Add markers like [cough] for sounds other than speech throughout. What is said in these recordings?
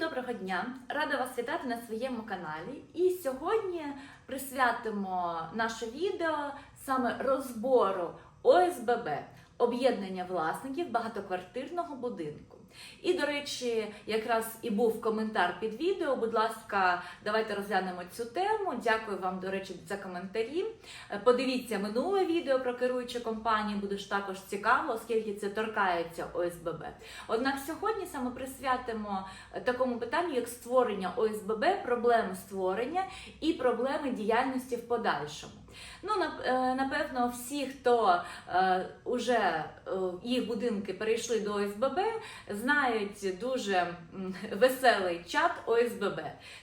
доброго дня! Рада вас вітати на своєму каналі. І сьогодні присвятимо наше відео саме розбору ОСББ об'єднання власників багатоквартирного будинку. І, до речі, якраз і був коментар під відео. Будь ласка, давайте розглянемо цю тему. Дякую вам, до речі, за коментарі. Е, Подивіться минуле відео про керуючу компанію, буде ж також цікаво, оскільки це торкається ОСББ. Однак сьогодні саме присвятимо е, такому питанню, як створення ОСББ, проблеми створення і проблеми діяльності в подальшому. Ну, е, напевно, всі, хто е, уже е, їх будинки перейшли до ОСББ, знають дуже веселий чат ОСББ.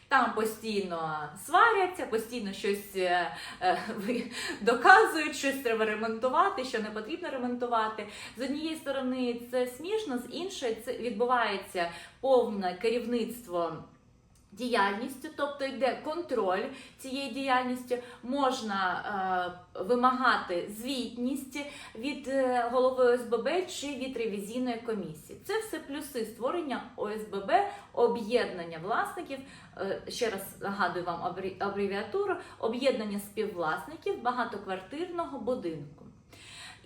Там постійно сваряться, постійно щось е, е, доказують, щось треба ремонтувати, що не потрібно ремонтувати. З однієї сторони це смішно, з іншої це відбувається повне керівництво. Діяльністю, тобто йде контроль цієї діяльності, можна е, вимагати звітність від е, голови ОСББ чи від ревізійної комісії. Це все плюси створення ОСББ, об'єднання власників. е, ще раз нагадую вам абревіатуру, об'єднання співвласників багатоквартирного будинку.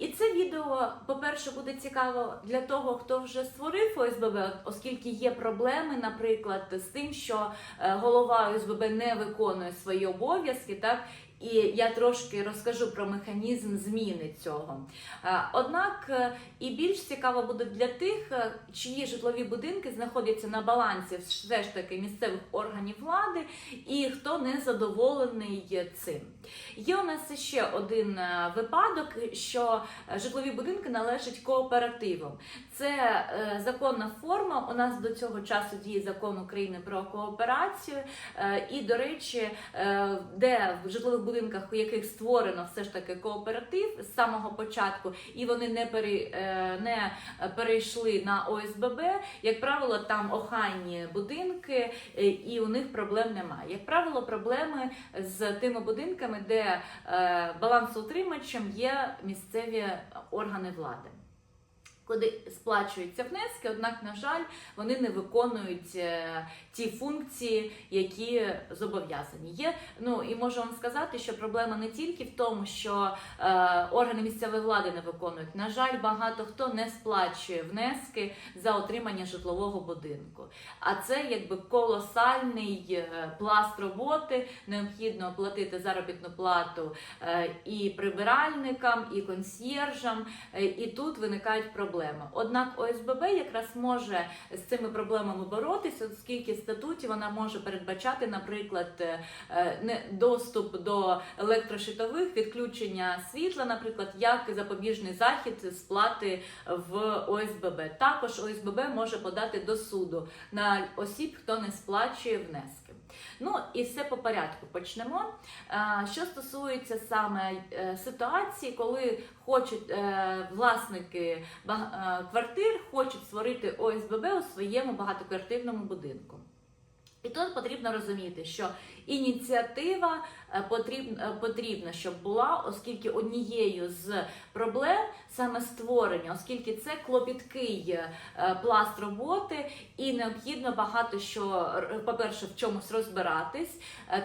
І це відео, по-перше, буде цікаво для того, хто вже створив ОСББ, оскільки є проблеми, наприклад, з тим, що е, голова ОСББ не виконує свої обов'язки, так. І я трошки розкажу про механізм зміни цього. Е, Однак е, і більш цікаво буде для тих, е, чиї житлові будинки знаходяться на балансі все ж таки місцевих органів влади, і хто не задоволений цим. Є у нас ще один випадок, що житлові будинки належать кооперативам. Це законна форма. У нас до цього часу діє закон України про кооперацію. І, до речі, де в житлових будинках, у яких створено все ж таки кооператив з самого початку, і вони не пере, е, не перейшли на ОСББ, як правило, там охайні будинки, е, і у них проблем немає. Як правило, проблеми з тими будинками, де е, балансоутримачем є місцеві органи влади. Куди сплачуються внески, однак, на жаль, вони не виконують е, ті функції, які зобов'язані. Є ну і можу вам сказати, що проблема не тільки в тому, що е, органи місцевої влади не виконують. На жаль, багато хто не сплачує внески за отримання житлового будинку. А це якби колосальний е, пласт роботи. Необхідно оплатити заробітну плату е, і прибиральникам, і консьєржам. Е, І тут виникають проблеми. Однак ОСББ якраз може з цими проблемами боротися, оскільки в статуті вона може передбачати, наприклад, е, доступ до електрощитових, відключення світла, наприклад, як запобіжний захід сплати в ОСББ. Також ОСББ може подати до суду на осіб, хто не сплачує внески. Ну і все по порядку почнемо. Е, Що стосується саме е, ситуації, коли хочуть е, власники е, квартир хочуть створити ОСББ у своєму багатоквартирному будинку. І тут потрібно розуміти, що ініціатива е, потрібна, е, потрібна, щоб була, оскільки однією з проблем саме створення, оскільки це клопіткий пласт роботи, і необхідно багато що, по-перше, в чомусь розбиратись,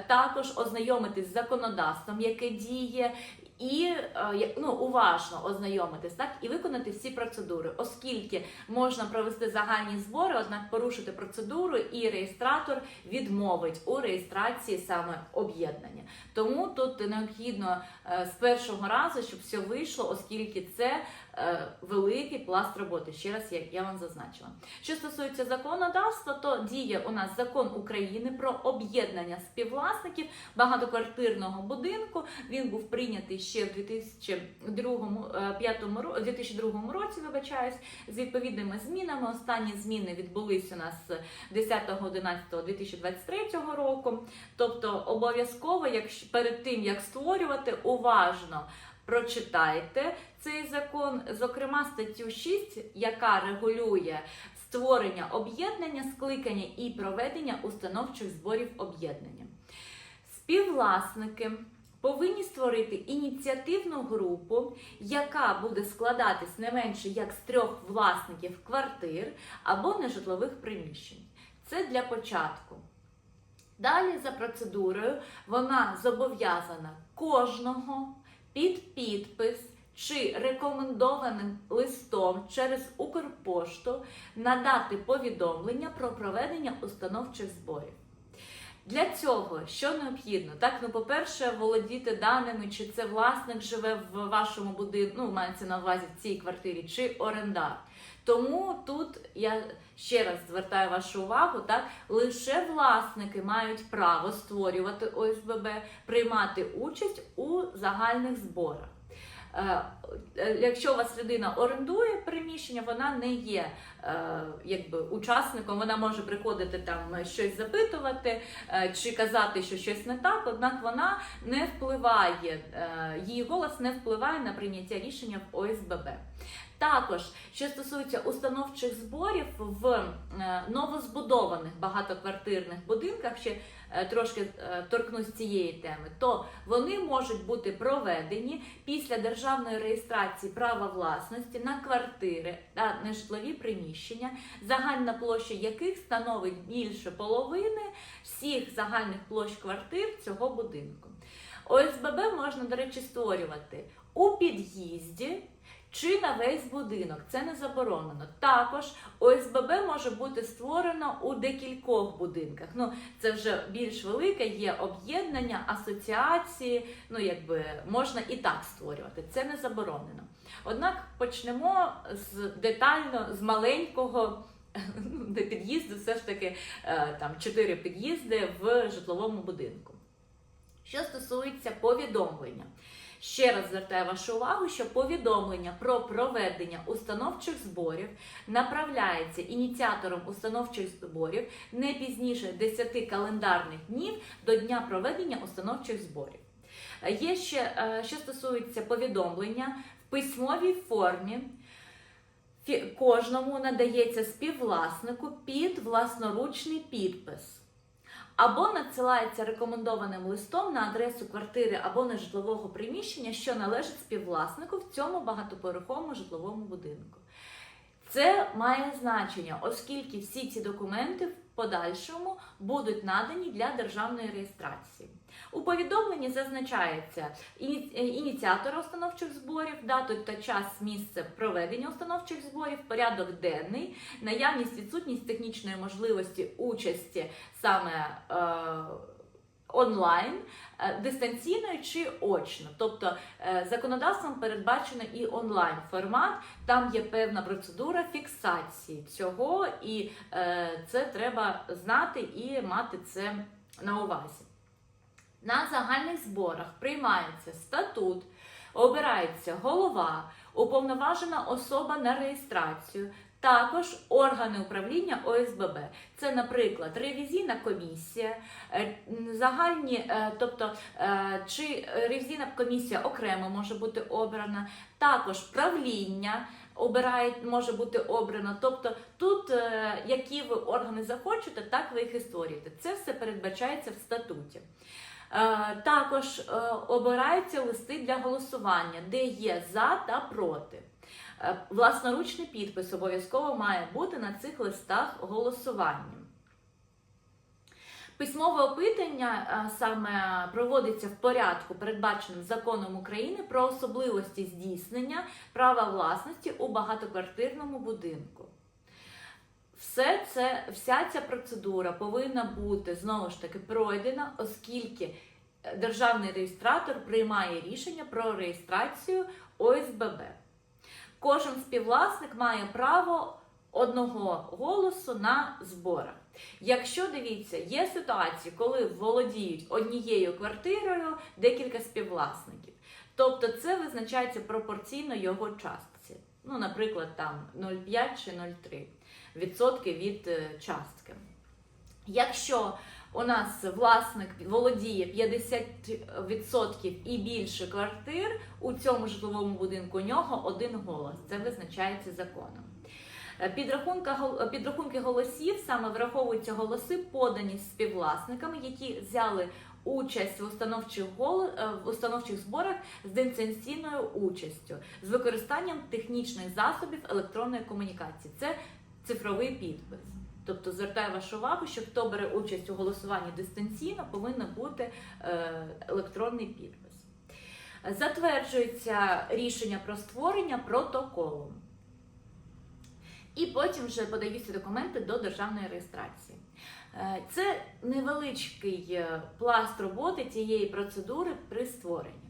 також ознайомитись з законодавством, яке діє. І е, ну, уважно ознайомитись так і виконати всі процедури, оскільки можна провести загальні збори, однак порушити процедуру, і реєстратор відмовить у реєстрації саме об'єднання. Тому тут необхідно е, з першого разу, щоб все вийшло, оскільки це великий пласт роботи. Ще раз я, я вам зазначила. Що стосується законодавства, то діє у нас закон України про об'єднання співвласників багатоквартирного будинку. Він був прийнятий ще в 2002, е, 2002 році, вибачаюсь, з відповідними змінами. Останні зміни відбулись у нас 10.11.2023 року. Тобто обов'язково, якщо перед тим як створювати, уважно прочитайте цей закон, зокрема статтю 6, яка регулює створення об'єднання, скликання і проведення установчих зборів об'єднання. Співвласники повинні створити ініціативну групу, яка буде складатись не менше як з трьох власників квартир або нежитлових приміщень. Це для початку. Далі за процедурою вона зобов'язана кожного під підпис чи рекомендованим листом через Укрпошту надати повідомлення про проведення установчих зборів. Для цього що необхідно? Так, ну по-перше, володіти даними, чи це власник живе в вашому будинку, ну мається на увазі в цій квартирі, чи орендар. Тому тут я ще раз звертаю вашу увагу, так лише власники мають право створювати ОСББ, приймати участь у загальних зборах. Е, е, Якщо у вас людина орендує приміщення, вона не є е, якби учасником, вона може приходити там щось запитувати чи казати, що щось не так, однак вона не впливає, її голос не впливає на прийняття рішення в ОСББ. Також, що стосується установчих зборів в е, новозбудованих багатоквартирних будинках, ще е, трошки е, торкнусь цієї теми, то вони можуть бути проведені після державної реєстрації права власності на квартири та нежитлові приміщення, загальна площа яких становить більше половини всіх загальних площ квартир цього будинку. ОСББ можна, до речі, створювати у під'їзді чи на весь будинок. Це не заборонено. Також ОСББ може бути створено у декількох будинках. Ну, це вже більш велике, є об'єднання, асоціації. Ну, якби можна і так створювати. Це не заборонено. Однак почнемо з детально з маленького. [laughs] До під'їзду все ж таки е, там чотири під'їзди в житловому будинку. Що стосується повідомлення, ще раз звертаю вашу увагу, що повідомлення про проведення установчих зборів направляється ініціатором установчих зборів не пізніше 10 календарних днів до дня проведення установчих зборів. Е, Є ще, е, що стосується повідомлення в письмовій формі. Кожному надається співвласнику під власноручний підпис. Або надсилається рекомендованим листом на адресу квартири або нежитлового приміщення, що належить співвласнику в цьому багатоповерховому житловому будинку. Це має значення, оскільки всі ці документи в подальшому будуть надані для державної реєстрації. У повідомленні зазначається е, ініціатор установчих зборів, дату та час місце проведення установчих зборів, порядок денний, наявність відсутність технічної можливості участі саме е, онлайн, е, дистанційно чи очно. Тобто е, законодавством передбачено і онлайн формат, там є певна процедура фіксації цього, і е, це треба знати і мати це на увазі. На загальних зборах приймається статут, обирається голова, уповноважена особа на реєстрацію, також органи управління ОСББ. Це, наприклад, ревізійна комісія, е, загальні, е, тобто е, чи ревізійна комісія окремо може бути обрана, також правління. Обирає, може бути обрано. Тобто тут, які ви органи захочете, так ви їх і створюєте. Це все передбачається в статуті. Також обираються листи для голосування, де є за та проти. Е, Власноручний підпис обов'язково має бути на цих листах голосування. Письмове опитання е, саме проводиться в порядку, передбаченим законом України про особливості здійснення права власності у багатоквартирному будинку. Все це, вся ця процедура повинна бути знову ж таки пройдена, оскільки е, державний реєстратор приймає рішення про реєстрацію ОСББ. Кожен співвласник має право одного голосу на зборах. Якщо дивіться, є ситуації, коли володіють однією квартирою декілька співвласників. Тобто це визначається пропорційно його частці. Ну, наприклад, там 0,5 чи 0,3 відсотки від е, частки. Якщо у нас власник володіє 50% і більше квартир у цьому житловому будинку, у нього один голос. Це визначається законом. Е, Підрахунка, підрахунки голосів саме враховуються голоси, подані співвласниками, які взяли участь в установчих, е, в установчих зборах з дистанційною участю, з використанням технічних засобів електронної комунікації. Це цифровий підпис. Тобто звертаю вашу увагу, що хто бере участь у голосуванні дистанційно, повинен бути е, електронний підпис. Затверджується рішення про створення протоколу. І потім вже подаються документи до державної реєстрації. Е, Це невеличкий е, пласт роботи цієї процедури при створенні.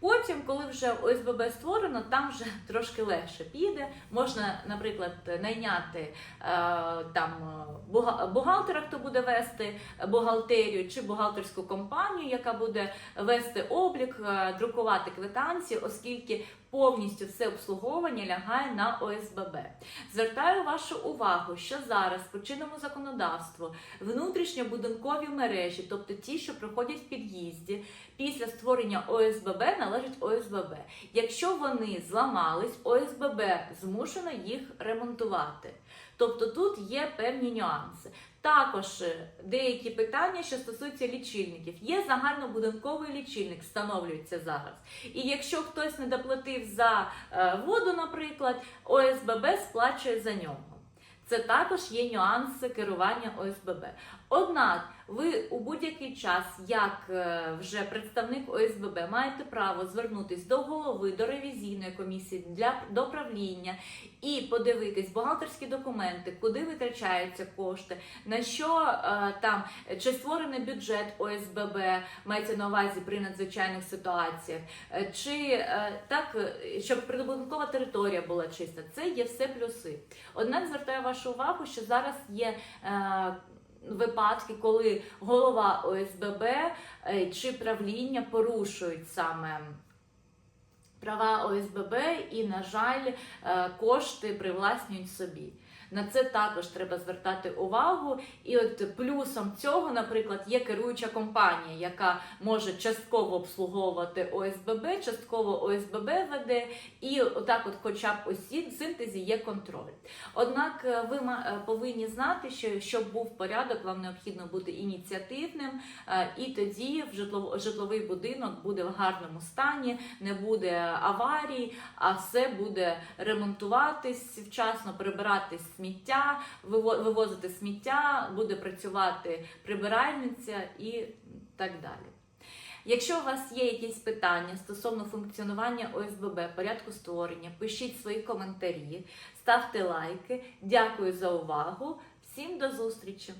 Потім, коли вже ОСББ створено, там вже [laughs] трошки легше піде. Можна, наприклад, найняти е, там бухгалтера, хто буде вести бухгалтерію, чи бухгалтерську компанію, яка буде вести облік, е, друкувати квитанції, оскільки повністю все обслуговування лягає на ОСББ. Звертаю вашу увагу, що зараз по чинному законодавству внутрішньобудинкові мережі, тобто ті, що проходять в під'їзді, після створення ОСББ належать ОСББ. Якщо вони зламались, ОСББ змушено їх ремонтувати. Тобто тут є певні нюанси. Також е, деякі питання, що стосуються лічильників. Є загальнобудинковий лічильник, встановлюється зараз. І якщо хтось не доплатив за е, воду, наприклад, ОСББ сплачує за нього. Це також є нюанси керування ОСББ. Однак ви у будь-який час, як е, вже представник ОСББ, маєте право звернутися до голови, до ревізійної комісії для до правління і подивитись бухгалтерські документи, куди витрачаються кошти, на що е, там чи створений бюджет ОСББ мається на увазі при надзвичайних ситуаціях, е, чи е, так, е, щоб прибудинкова територія була чиста. Це є все плюси. Однак звертаю вашу увагу, що зараз є. Е, Випадки, коли голова ОСББ е, чи правління порушують саме права ОСББ і, на жаль, е, кошти привласнюють собі. На це також треба звертати увагу. І от плюсом цього, наприклад, є керуюча компанія, яка може частково обслуговувати ОСББ, частково ОСББ веде, і отак, от, хоча б осі синтезі є контроль. Однак е, ви е, повинні знати, що щоб був порядок, вам необхідно бути ініціативним, е, і тоді в житлов- житловий будинок буде в гарному стані, не буде аварій, а все буде ремонтуватись вчасно, прибирати сміття, вивозити сміття, буде працювати прибиральниця і так далі. Якщо у вас є якісь питання стосовно функціонування ОСББ, порядку створення, пишіть свої коментарі, ставте лайки. Дякую за увагу. Всім до зустрічі!